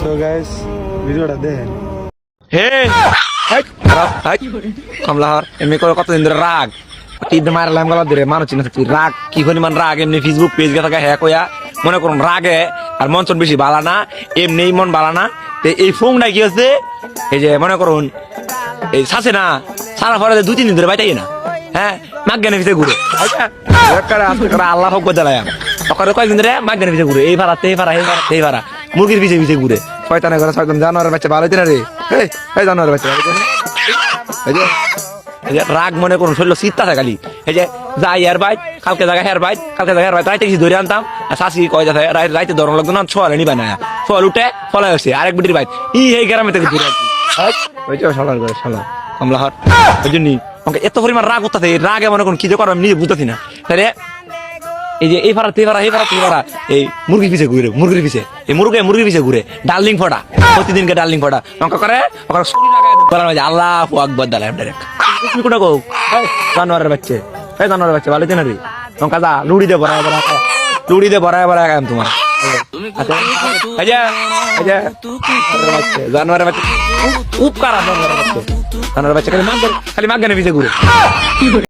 So guys ভিডিওটা দেখেন। হে। কমলাহর এমনি করে কতদিন ধরে রাগ? তীর মারলাম গলা ধরে মানুষ চিনে থাকছি। রাগ কি পরিমাণ রাগ? এমনি ফেসবুক পেজ গেছে হ্যাক হইয়া মনে করুন রাগে আর মঞ্চন বেশি বালা না এমনি মন বালা না। তো এই ফোনটা কি হচ্ছে এই যে মনে করুন এই সাসে না সারা পরে দুই তিন দিন ধরে বাইতাই না। হ্যাঁ মাজ্ঞানে ভিতরে ঘুরে। করে আল্লাহ ভোগ জ্বালায় ওখানে কয়েকদিন ধরে? মাজ্ঞানে ভিতরে ঘুরে। এই ভাড়া এই ভাড়া এই ভাড়া এই ভাড়া মুরগির পিছে পিছে ঘুরে। শয়তানে করে শয়তান জানোয়ারের বাচ্চা ভালো হইতে না রে? এই জানোয়ারের বাচ্চা ভালো যে যে রাগ মনে করুন, শরীর শীত আছে খালি। এই যে, যাই হেয়ার বাইট কালকে জায়গা হেয়ার বাইট কালকে জায়গা হেয়ার বাইট রাইতে কিছু ধরে আনতাম। আর শাসি কয় যাতে রাইতে ধরন লাগতো না, ছোয়ালে নিবা না। ফল উঠে, ফলে আসছে আরেক বিটির বাইট ই, এই গ্রামে থেকে ঘুরে আসছি ওই যে কমলা হাট ওই জন্যই। এত পরিমাণ রাগ এই রাগে মনে করুন কি যে করো আমি নিজে বুঝতেছি না। তাহলে এই যে, এই ফাড়া তে ফাড়া, এই ফাড়া তে ফাড়া। এই মুরগির পিছে ঘুরে, মুরগির পিছে। এই মুরগি, মুরগির পিছে ঘুরে। ডার্লিং ফোটা প্রতিদিনকে ডার্লিং ফোটা অঙ্ক করে, ওখানে সুরি লাগায় বলার মাঝে, আল্লাহ আকবর দালাম ডাইরেক্ট তুমি কোটা কও? জানোয়ারের বাচ্চা। এই জানোয়ারের বাচ্চা ভালো না রে অঙ্কা যা, লুড়ি দে বড়া বড়া লুড়ি দে বড়া বড়া খাম তোমার। আচ্ছা জানোয়ারের বাচ্চা জানোয়ারের বাচ্চা। জানোয়ারের বাচ্চা। খালি মাগ খালি মাগ গানে পিছে ঘুরে।